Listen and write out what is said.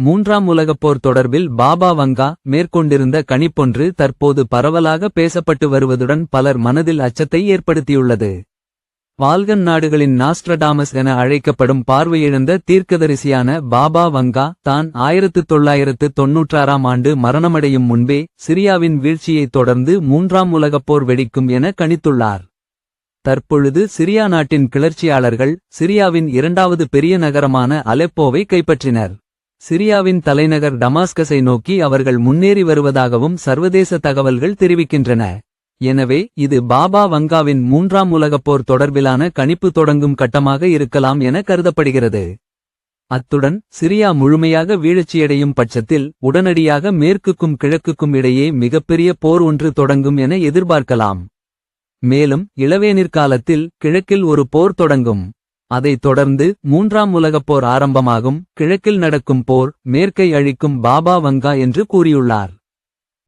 மூன்றாம் உலகப் போர் தொடர்பில் பாபா வங்கா மேற்கொண்டிருந்த கணிப்பொன்று தற்போது பரவலாக பேசப்பட்டு வருவதுடன் பலர் மனதில் அச்சத்தை ஏற்படுத்தியுள்ளது. வால்கன் நாடுகளின் நாஸ்ட்ரடாமஸ் என அழைக்கப்படும் பார்வையிழந்த தீர்க்கதரிசியான பாபா வங்கா தான் ஆயிரத்து தொள்ளாயிரத்து தொன்னூற்றாறாம் ஆண்டு மரணமடையும் முன்பே சிரியாவின் வீழ்ச்சியைத் தொடர்ந்து மூன்றாம் உலகப் போர் வெடிக்கும் என கணித்துள்ளார். தற்பொழுது சிரியா நாட்டின் கிளர்ச்சியாளர்கள் சிரியாவின் இரண்டாவது பெரிய நகரமான அலெப்போவை கைப்பற்றினர். சிரியாவின் தலைநகர் டமாஸ்கஸை நோக்கி அவர்கள் முன்னேறி வருவதாகவும் சர்வதேச தகவல்கள் தெரிவிக்கின்றன. எனவே இது பாபா வங்காவின் மூன்றாம் உலகப் போர் தொடர்பிலான கணிப்பு தொடங்கும் கட்டமாக இருக்கலாம் என கருதப்படுகிறது. அத்துடன் சிரியா முழுமையாக வீழ்ச்சியடையும் பட்சத்தில் உடனடியாக மேற்குக்கும் கிழக்குக்கும் இடையே மிகப்பெரிய போர் ஒன்று தொடங்கும் என எதிர்பார்க்கலாம். மேலும் இளவேனிற்காலத்தில் கிழக்கில் ஒரு போர் தொடங்கும். அதைத் தொடர்ந்து மூன்றாம் உலகப் போர் ஆரம்பமாகும் கிழக்கில் நடக்கும் போர் மேற்கை அழிக்கும் பாபா வங்கா என்று கூறியுள்ளார்.